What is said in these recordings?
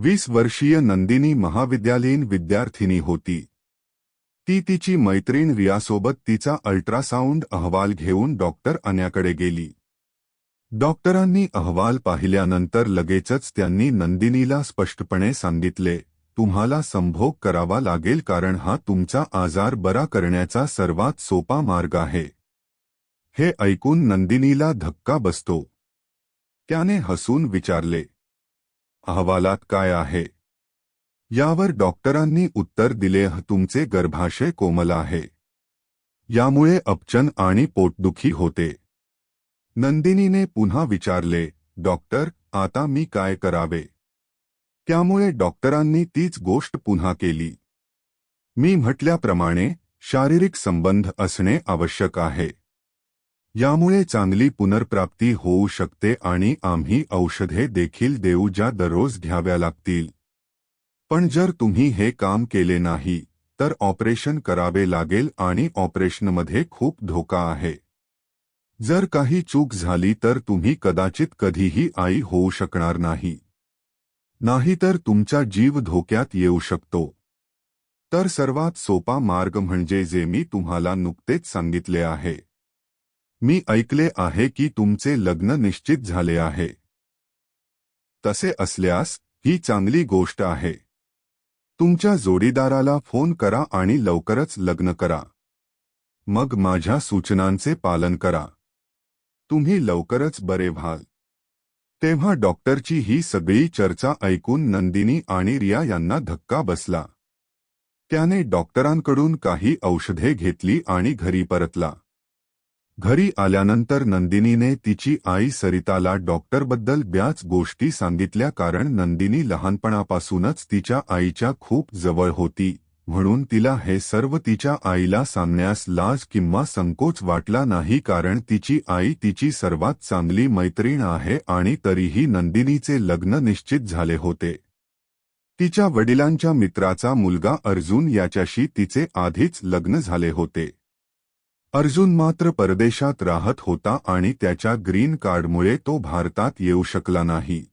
वीस वर्षीय नंदिनी महाविद्यालयीन विद्यार्थिनी होती. ती तिची मैत्रीण रियासोबत तिचा अल्ट्रासाऊंड अहवाल घेऊन डॉक्टर अन्याकडे गेली. डॉक्टरांनी अहवाल पाहिल्यानंतर लगेचच त्यांनी नंदिनीला स्पष्टपणे सांगितले तुम्हाला संभोग करावा लागेल कारण हा तुमचा आजार बरा करण्याचा सर्वात सोपा मार्ग आहे. हे ऐकून नंदिनीला धक्का बसतो. त्याने हसून विचारले अहवालात काय आहे? यावर डॉक्टरांनी उत्तर दिले "ह, तुमचे गर्भाशय कोमल आहे. यामुळे अपचन आणि पोटदुखी होते. नंदिनीने पुन्हा विचारले डॉक्टर आता मी काय करावे? त्यामुळे डॉक्टरांनी तीच गोष्ट पुन्हा केली. मी म्हटल्याप्रमाणे शारीरिक संबंध असणे आवश्यक आहे. यामुळे चांगली पुनर्प्राप्ती होऊ शकते आणि आम्ही औषधे देखील देऊ ज्या दररोज घ्याव्या लागतील. पण जर तुम्ही हे काम केले नाही, तर ऑपरेशन करावे लागेल आणि ऑपरेशनमध्ये खूप धोका आहे. जर काही चूक झाली तर तुम्ही कदाचित कधीही आई होऊ शकणार नाही. नाहीतर तुमचा जीव धोक्यात येऊ शकतो. तर सर्वात सोपा मार्ग म्हणजे जे मी तुम्हाला नुकतेच सांगितले आहे. मी ऐकले आहे की तुमचे लग्न निश्चित झाले आहे. तसे असल्यास ही चांगली गोष्ट आहे. तुमच्या जोडीदाराला फोन करा आणि लवकरच लग्न करा. मग माझ्या सूचनांचे पालन करा. तुम्ही लवकरच बरे व्हाल. तेव्हा डॉक्टरची ही सगळी चर्चा ऐकून नंदिनी आणि रिया यांना धक्का बसला. त्याने डॉक्टरांकडून काही औषधे घेतली आणि घरी परतला. घरी आल्यानंतर नंदिनीने तिची आई सरिताला डॉक्टरबद्दल ब्याच गोष्टी सांगितल्या कारण नंदिनी लहानपणापासूनच तिच्या आईच्या खूप जवळ होती म्हणून तिला हे सर्व तिच्या आईला सांगण्यास लाज किंवा संकोच वाटला नाही कारण तिची आई तिची सर्वात चांगली मैत्रीण आहे आणि तरीही नंदिनीचे लग्न निश्चित झाले होते. तिच्या वडिलांच्या मित्राचा मुलगा अर्जुन याच्याशी तिचे आधीच लग्न झाले होते. अर्जुन मात्र परदेशात राहत होता आणि त्याच्या ग्रीन कार्डमुळे तो भारतात येऊ शकला नाही.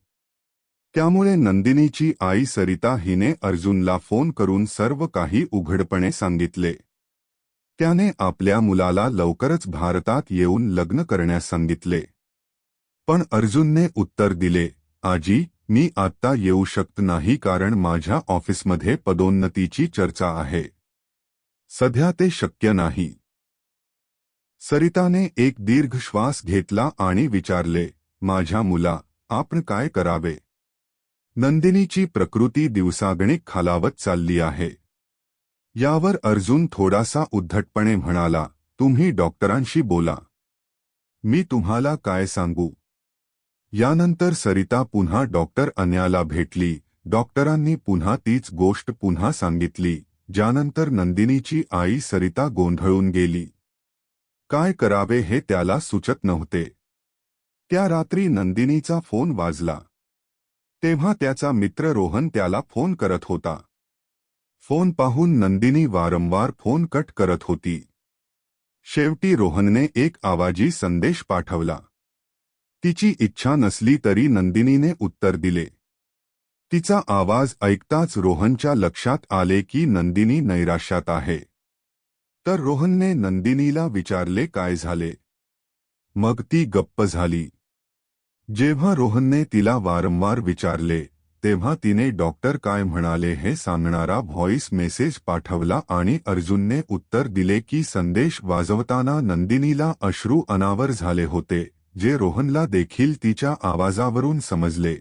त्यामुळे नंदिनीची आई सरिता हिने अर्जुनला फोन करून सर्व काही उघडपणे सांगितले. त्याने आपल्या मुलाला लवकरच भारतात येऊन लग्न करण्यास सांगितले. पण अर्जुनने उत्तर दिले आजी मी आत्ता येऊ शकत नाही कारण माझ्या ऑफिसमध्ये पदोन्नतीची चर्चा आहे. सध्या ते शक्य नाही. सरिताने एक दीर्घ श्वास घेतला आणि विचारले माझ्या मुला आपण काय करावे? नंदिनीची प्रकृती दिवसागणिक खालावत चालली आहे. यावर अर्जुन थोडासा उद्धटपणे म्हणाला तुम्ही डॉक्टरांशी बोला. मी तुम्हाला काय सांगू? यानंतर सरिता पुन्हा डॉक्टर अन्याला भेटली. डॉक्टरांनी पुन्हा तीच गोष्ट पुन्हा सांगितली ज्यानंतर नंदिनीची आई सरिता गोंधळून गेली. काय करावे हे त्याला सुचत नव्हते. त्या रात्री नंदिनीचा फ़ोन वाजला. तेव्हा त्याचा मित्र रोहन त्याला फ़ोन करत होता. फ़ोन पाहून नंदिनी वारंवार फ़ोन कट करत होती. शेवटी रोहनने एक आवाजी संदेश पाठवला. तिची इच्छा नसली तरी नंदिनीने उत्तर दिले. तिचा आवाज़ ऐकताच रोहनच्या लक्षात आले की नंदिनी नैराश्यात आहे. तर रोहनने नंदिनीला विचारले काय झाले. मग ती गप्प झाली. जेव्हा रोहनने तिला वारंवार विचारले तेव्हा तिने डॉक्टर काय म्हणाले हे सांगणारा व्हॉइस मेसेज पाठवला आणि अर्जुनने उत्तर दिले की संदेश वाजवताना नंदिनीला अश्रू अनावर झाले होते जे रोहनला देखील तिच्या आवाजावरून समजले.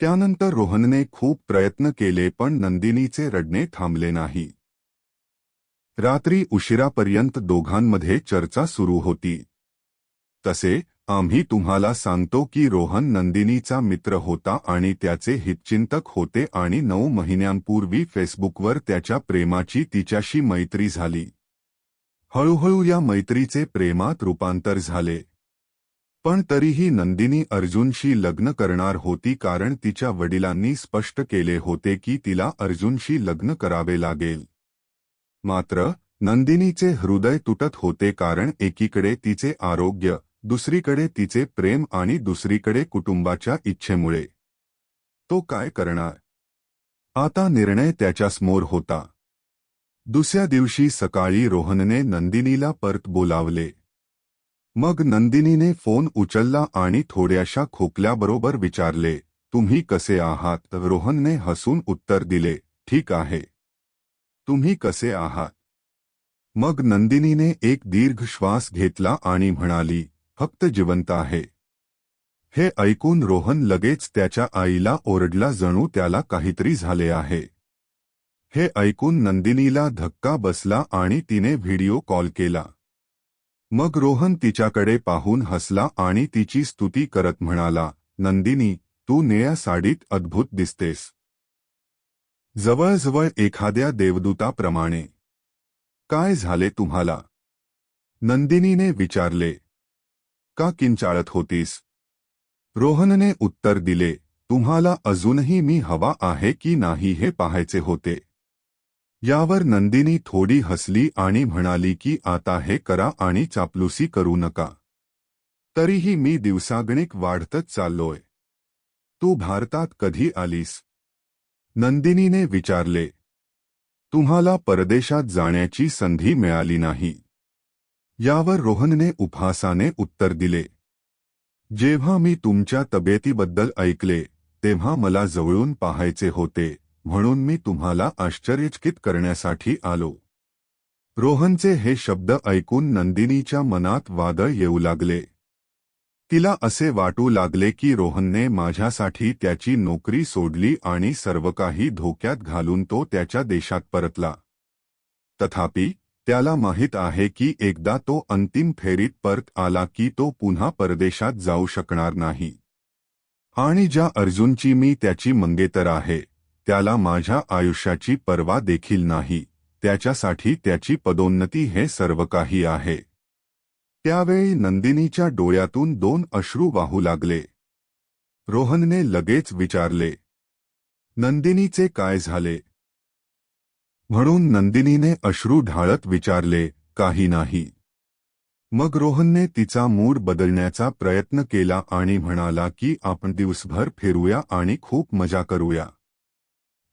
त्यानंतर रोहनने खूप प्रयत्न केले पण नंदिनीचे रडणे थांबले नाही. रात्री उशिरापर्यंत दोघांमध्ये चर्चा सुरू होती. तसे आम्ही तुम्हाला सांगतो की रोहन नंदिनीचा मित्र होता आणि त्याचे हितचिंतक होते आणि नऊ महिन्यांपूर्वी फेसबुकवर त्याच्या प्रेमाची तिच्याशी मैत्री झाली. हळूहळू या मैत्रीचे प्रेमात रूपांतर झाले. पण तरीही नंदिनी अर्जुनशी लग्न करणार होती कारण तिच्या वडिलांनी स्पष्ट केले होते की तिला अर्जुनशी लग्न करावे लागेल. मात्र नंदिनीचे हृदय तुटत होते कारण एकीकडे तिचे आरोग्य दुसरीकडे तिचे प्रेम आणि दुसरीकडे कुटुंबाच्या इच्छेमुळे. तो काय करणार? आता निर्णय त्याच्यासमोर होता. दुसऱ्या दिवशी सकाळी रोहनने नंदिनीला परत बोलावले. मग नंदिनीने फोन उचलला आणि थोड्याशा खोकल्याबरोबर विचारले तुम्ही कसे आहात? रोहनने हसून उत्तर दिले ठीक आहे. तुम्ही कसे आहात? मग नंदिनीने एक दीर्घ श्वास घेतला आणि म्हणाली फक्त जिवंत आहे. हे ऐकून रोहन लगेच त्याच्या आईला ओरडला जणू त्याला काहीतरी झाले आहे. हे ऐकून नंदिनीला धक्का बसला आणि तिने व्हिडिओ कॉल केला. मग रोहन तिच्याकडे पाहून हसला आणि तिची स्तुती करत म्हणाला नंदिनी तू निळ्या साडीत अद्भुत दिसतेस. जवळजवळ एखाद्या देवदूताप्रमाणे. काय झाले तुम्हाला नंदिनीने विचारले. का किंचाळत होतीस रोहनने उत्तर दिले. तुम्हाला अजूनही मी हवा आहे की नाही हे पाहायचे होते यावर नंदिनी थोडी हसली आणि म्हणाली की, आता हे करा आणि चापलुसी करू नका. तरीही मी दिवसागणिक वाढतच चाललोय. तू भारतात कधी आलीस? नंदिनीने विचारले तुम्हाला परदेशात जाण्याची संधी मिळाली नाही. यावर रोहनने उपहासाने उत्तर दिले जेव्हा मी तुमच्या तब्येतीबद्दल ऐकले तेव्हा मला जवळून पाहायचे होते म्हणून मी तुम्हाला आश्चर्यचकित करण्यासाठी आलो. रोहनचे हे शब्द ऐकून नंदिनीच्या मनात वादळ येऊ लागले. तिला असे वाटू लागले की रोहनने माझ्यासाठी त्याची नोकरी सोडली आणि सर्व काही धोक्यात घालून तो त्याच्या देशात परतला. तथापि त्याला माहीत आहे की एकदा तो अंतिम फेरीत परत आला की तो पुन्हा परदेशात जाऊ शकणार नाही. आणि ज्या अर्जुनची मी त्याची मंगेतर आहे त्याला माझ्या आयुष्याची पर्वा देखील नाही त्याच्यासाठी त्याची पदोन्नती हे सर्व काही आहे. त्यावेळी नंदिनीच्या डोळ्यातून दोन अश्रू वाहू लागले. रोहनने लगेच विचारले नंदिनीचे काय झाले? म्हणून नंदिनीने अश्रू ढाळत विचारले काही नाही. मग रोहनने तिचा मूड बदलण्याचा प्रयत्न केला आणि म्हणाला की आपण दिवसभर फिरूया आणि खूप मजा करूया.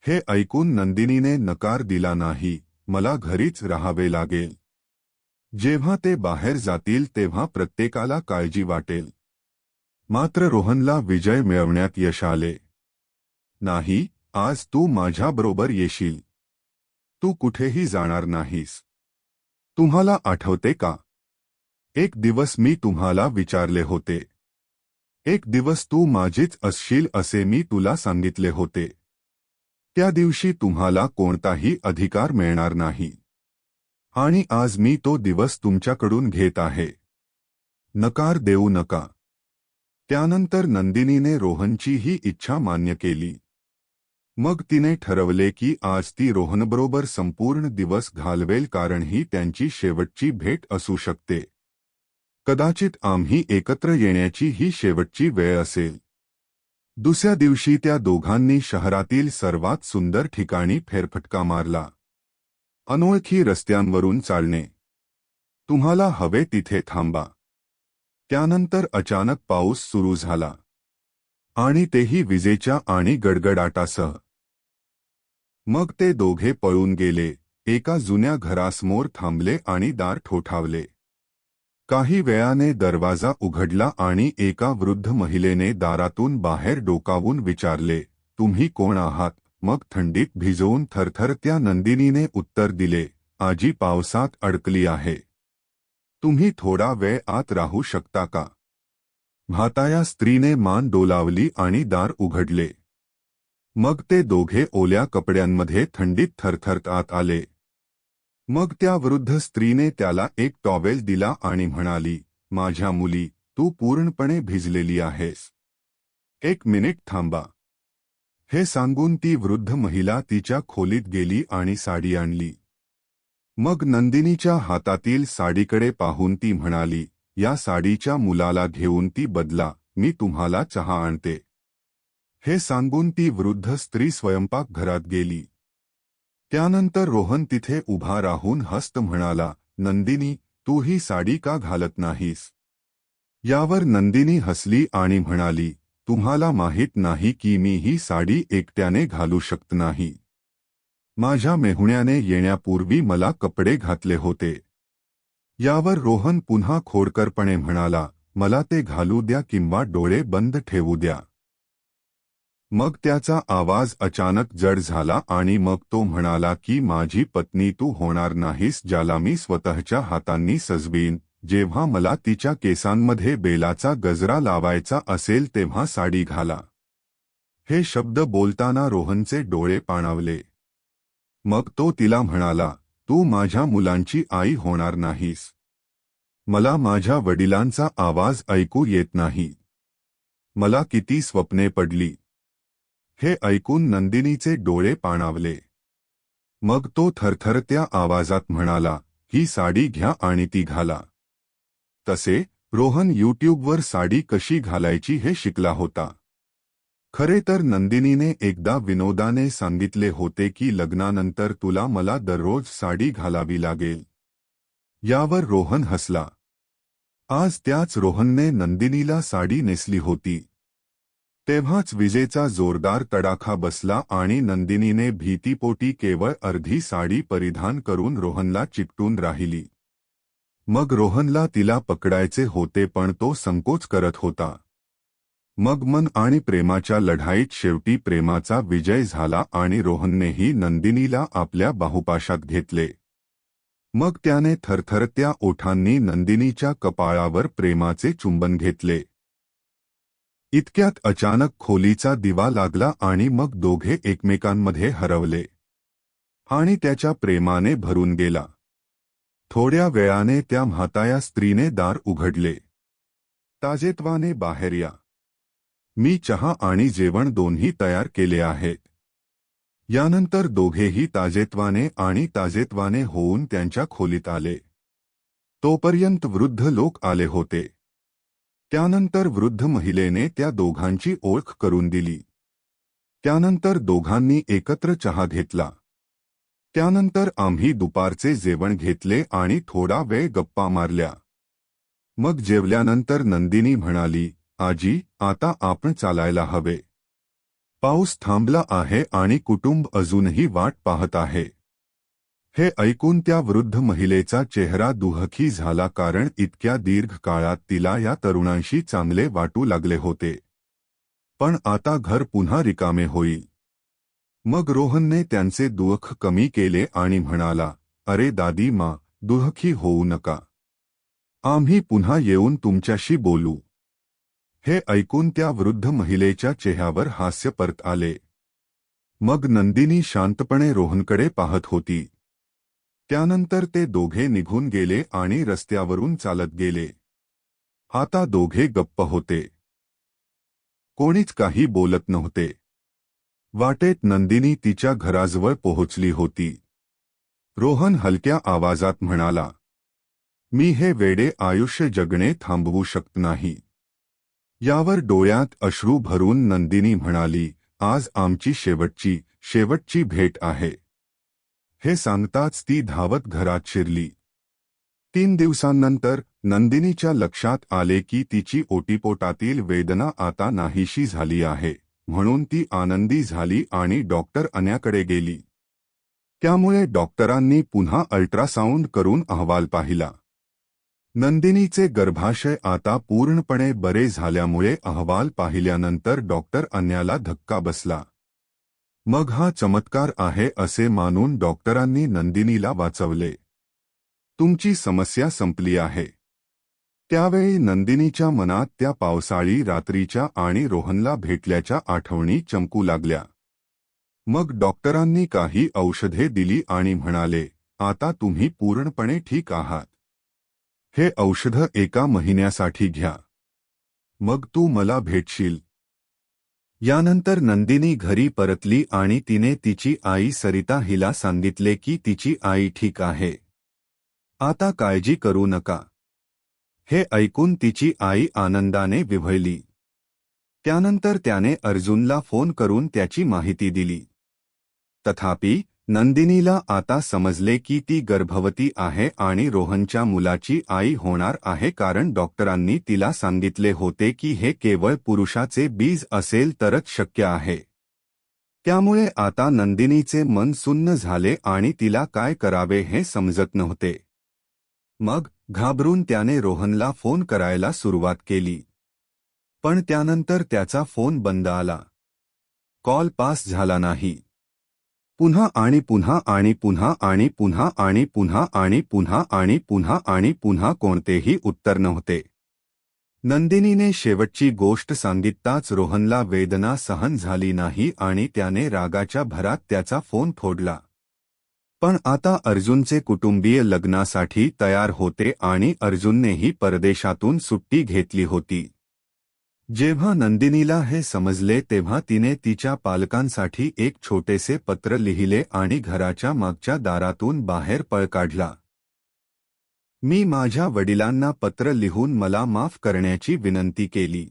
हे ऐकून नंदिनीने नकार दिला नाही मला घरीच राहावे लागेल. जेव्हा ते बाहेर जातील तेव्हा प्रत्येकाला काळजी वाटेल. मात्र रोहनला विजय मिळवण्यात यश आले. नाही आज तू माझ्याबरोबर येशील. तू कुठेही जाणार नाहीस. तुम्हाला आठवते का? एक दिवस मी तुम्हाला विचारले होते. एक दिवस तू माझीच असशील असे मी तुला सांगितले होते. त्या दिवशी तुम्हाला कोणताही अधिकार मिळणार नाही. आणि आज मी तो दिवस तुमच्याकडून घेत आहे. नकार देऊ नका. त्यानंतर नंदिनीने रोहनची ही इच्छा मान्य केली. मग तिने ठरवले की आज ती रोहनबरोबर संपूर्ण दिवस घालवेल कारण ही त्यांची शेवटची भेट असू शकते. कदाचित आम्ही एकत्र येण्याची ही शेवटची वेळ असेल. दुसऱ्या दिवशी त्या दोघांनी शहरातील सर्वात सुंदर ठिकाणी फेरफटका मारला. अनोळखी रस्त्यांवरून चालणे. तुम्हाला हवे तिथे थांबा. त्यानंतर अचानक पाऊस सुरू झाला. आणि तेही विजेच्या आणि गडगडाटासह. मग ते दोघे पळून गेले. एका जुन्या घरासमोर थांबले आणि दार ठोठावले. काही वेळाने दरवाजा उघडला आणि एका वृद्ध महिलेने दारातून बाहेर डोकावून विचारले तुम्ही कोण आहात? मग थंडीत भिजवून थरथरत्या नंदिनीने उत्तर दिले, आजी पावसात अडकली आहे. तुम्ही थोडा वेळ आत राहू शकता का? म्हाताया स्त्रीने मान डोलावली आणि दार उघडले. मग ते दोघे ओल्या कपड्यांमध्ये थंडीत थरथरत आत आले. मग त्या वृद्ध स्त्रीने त्याला एक टॉवेल दिला आणि म्हणाली, माझ्या मुली, तू पूर्णपणे भिजलेली आहेस. एक मिनिट थांबा. हे सांगून ती वृद्ध महिला तिच्या खोलीत गेली आणि साडी आणली. मग नंदिनीच्या हातातील साडीकडे पाहून ती म्हणाली या साडीच्या मुलाला घेऊन ती बदला मी तुम्हाला चहा आणते. हे सांगून ती वृद्ध स्त्री स्वयंपाकघरात गेली. त्यानंतर रोहन तिथे उभा राहून हस्त म्हणाला नंदिनी तू ही साडी का घालत नाहीस? यावर नंदिनी हसली आणि म्हणाली तुम्हाला माहीत नाही की मी ही साडी एकट्याने घालू शकत नाही. माझ्या मेहुण्याने येण्यापूर्वी मला कपडे घातले होते. यावर रोहन पुन्हा खोडकरपणे म्हणाला मला ते घालू द्या किंवा डोळे बंद ठेवू द्या. मग त्याचा आवाज अचानक जड झाला आणि मग तो म्हणाला की माझी पत्नी तू होणार नाहीस ज्याला मी स्वतःच्या हातांनी सजवीन. जेव्हा मला तिच्या केसांमध्ये बेलाचा गजरा लावायचा असेल तेव्हा साडी घाला. हे शब्द बोलताना रोहनचे डोळे पाणावले. मग तो तिला म्हणाला तू माझ्या मुलांची आई होणार नाहीस. मला माझ्या वडिलांचा आवाज ऐकू येत नाही. मला किती स्वप्ने पडली. हे ऐकून नंदिनीचे डोळे पाणावले. मग तो थरथरत्या आवाजात म्हणाला ही साडी घ्या आणि ती घाला. तसे रोहन यूट्यूबवर साडी कशी घालायची हे शिकला होता. खरे तर नंदिनीने एकदा विनोदाने सांगितले होते की लग्नानंतर तुला मला दररोज साडी घालावी लागेल. यावर रोहन हसला. आज त्याच रोहनने नंदिनीला साडी नेसली होती. तेव्हाच विजेचा जोरदार तडाखा बसला आणि नंदिनीने भीतीपोटी केवळ अर्धी साडी परिधान करून रोहनला चिकटून राहिली. मग रोहनला तिला पकडायचे होते पण तो संकोच करत होता. मग मन आणि प्रेमाच्या लढाईत शेवटी प्रेमाचा विजय झाला आणि रोहननेही नंदिनीला आपल्या बाहुपाशात घेतले. मग त्याने थरथरत्या ओठांनी नंदिनीच्या कपाळावर प्रेमाचे चुंबन घेतले. इतक्यात अचानक खोलीचा दिवा लागला आणि मग दोघे एकमेकांमध्ये हरवले. आणि त्याच्या प्रेमाने भरून गेला. थोड्या वेळाने त्या म्हाताया स्त्रीने दार उघडले. ताजेत्वाने बाहेर या. मी चहा आणि जेवण दोन्ही तयार केले आहेत यानंतर दोघेही ताजेत्वाने आणि ताजेत्वाने होऊन त्यांच्या खोलीत आले. तोपर्यंत वृद्ध लोक आले होते. त्यानंतर वृद्ध महिलेने त्या दोघांची ओळख करून दिली. त्यानंतर दोघांनी एकत्र चहा घेतला. त्यानंतर आम्ही दुपारचे जेवण घेतले आणि थोडा वेळ गप्पा मारल्या. मग जेवल्यानंतर नंदिनी म्हणाली आजी आता आपण चालायला हवे. पाऊस थांबला आहे आणि कुटुंब अजूनही वाट पाहत आहे. हे ऐकून त्या वृद्ध महिलेचा चेहरा दुहखी झाला कारण इतक्या दीर्घ काळात तिला या तरुणांशी चांगले वाटू लागले होते. पण आता घर पुन्हा रिकामे होईल. मग रोहनने त्यांचे दुःख कमी केले आणि म्हणाला अरे दादी मा दुःखी होऊ नका. आम्ही पुन्हा येऊन तुमच्याशी बोलू. हे ऐकून त्या वृद्ध महिलेच्या चेहऱ्यावर हास्य परत आले. मग नंदिनी शांतपणे रोहनकडे पाहत होती. त्यानंतर ते दोघे निघून गेले आणि रस्त्यावरून चालत गेले. आता दोघे गप्प होते. कोणीच काही बोलत नव्हते. वाटेत नंदिनी तिच्या घराजवळ पोहोचली होती. रोहन हलक्या आवाजात म्हणाला, मी हे वेडे आयुष्य जगणे थांबवू शकत नाही. यावर डोळ्यात अश्रू भरून नंदिनी म्हणाली, आज आमची शेवटची शेवटची भेट आहे. हे सांगताच ती धावत घरात शिरली. तीन दिवसांनंतर नंदिनीच्या लक्षात आले की तिची ओटीपोटातील वेदना आता नाहीशी झाली आहे. म्हणून ती आनंदी झाली आणि डॉक्टर अन्याकडे गेली. त्यामुळे डॉक्टरांनी पुन्हा अल्ट्रासाऊंड करून अहवाल पाहिला. नंदिनीचे गर्भाशय आता पूर्णपणे बरे झाल्यामुळे अहवाल पाहिल्यानंतर डॉक्टर अन्याला धक्का बसला. मग हा चमत्कार आहे असे मानून डॉक्टरांनी नंदिनीला वाचवले. तुमची समस्या संपली आहे. त्यावेळी नंदिनीच्या मनात त्या पावसाळी रात्रीच्या आणि रोहनला भेटल्याच्या आठवणी चमकू लागल्या. मग डॉक्टरांनी काही औषधे दिली आणि म्हणाले आता तुम्ही पूर्णपणे ठीक आहात. हे औषध एका महिन्यासाठी घ्या. मग तू मला भेटशील. यानंतर नंदिनी घरी परतली आणि तिने तिची आई सरिता हिला सांगितले की तिची आई ठीक आहे. आता काळजी करू नका. हे ऐकून तिची आई आनंदाने विभळली. त्यानंतर त्याने अर्जुनला फोन करून त्याची माहिती दिली. तथापि नंदिनीला आता समजले की ती गर्भवती आहे आणि रोहनच्या मुलाची आई होणार आहे कारण डॉक्टरांनी तिला सांगितले होते की हे केवळ पुरुषाचे बीज असेल तरच शक्य आहे. त्यामुळे आता नंदिनीचे मन सुन्न झाले आणि तिला काय करावे हे समजत नव्हते. मग घाबरून त्याने रोहनला फोन करायला सुरुवात केली. पण त्यानंतर त्याचा फोन बंद आला. कॉल पास झाला नाही. पुन्हा आणि पुन्हा आणि पुन्हा आणि पुन्हा आणि पुन्हा आणि पुन्हा आणि पुन्हा आणि पुन्हा कोणतेही उत्तर नव्हते. नंदिनीने शेवटची गोष्ट सांगितताच रोहनला वेदना सहन झाली नाही आणि त्याने रागाच्या भरात त्याचा फोन फोडला. पण आता अर्जुनचे कुटुंबीय लग्नासाठी तयार होते आणि अर्जुननेही परदेशातून सुट्टी घेतली होती. जेव्हा नंदिनीला हे समजले तेव्हा तिने तिच्या पालकांसाठी एक छोटेसे पत्र लिहिले आणि घराच्या मागच्या दारातून बाहेर पळ काढला. मी माझ्या वडिलांना पत्र लिहून मला माफ करण्याची विनंती केली.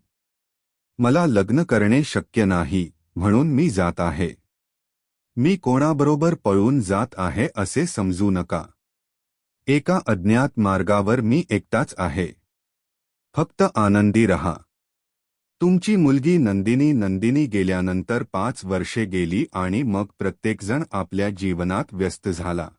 मला लग्न करणे शक्य नाही म्हणून मी जात आहे. मी कोणाबरोबर पळून जात आहे असे समजू नका. एका अज्ञात मार्गावर मी एकटाच आहे. फक्त आनंदी रहा. तुमची मुलगी नंदिनी नंदिनी गेल्यानंतर पाच वर्षे गेली आणि मग प्रत्येकजण आपल्या जीवनात व्यस्त झाला.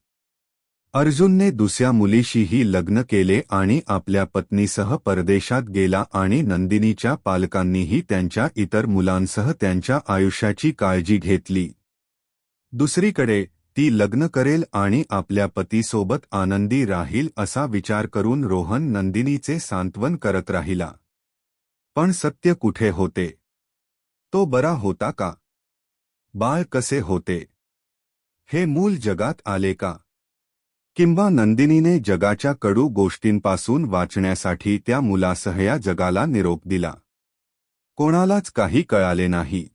अर्जुनने दुसऱ्या मुलीशीही लग्न केले आणि आपल्या पत्नीसह परदेशात गेला आणि नंदिनीच्या पालकांनीही त्यांच्या इतर मुलांसह त्यांच्या आयुष्याची काळजी घेतली. दुसरीकडे ती लग्न करेल आणि आपल्या पतीसोबत आनंदी राहील असा विचार करून रोहन नंदिनीचे सांत्वन करत राहिला. पण सत्य कुठे होते? तो बरा होता का? बाळ कसे होते? हे मूल जगात आले का? किंवा नंदिनीने जगाच्या कडू गोष्टींपासून वाचण्यासाठी त्या मुलासह या जगाला निरोप दिला? कोणालाच काही कळाले नाही.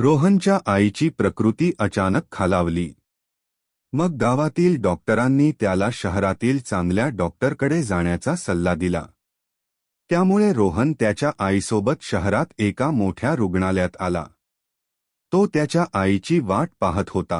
रोहनच्या आईची प्रकृती अचानक खालावली. मग गावातील डॉक्टरांनी त्याला शहरातील चांगल्या डॉक्टरकडे जाण्याचा सल्ला दिला. त्यामुळे रोहन त्याच्या आईसोबत शहरात एका मोठ्या रुग्णालयात आला. तो त्याच्या आईची वाट पाहत होता.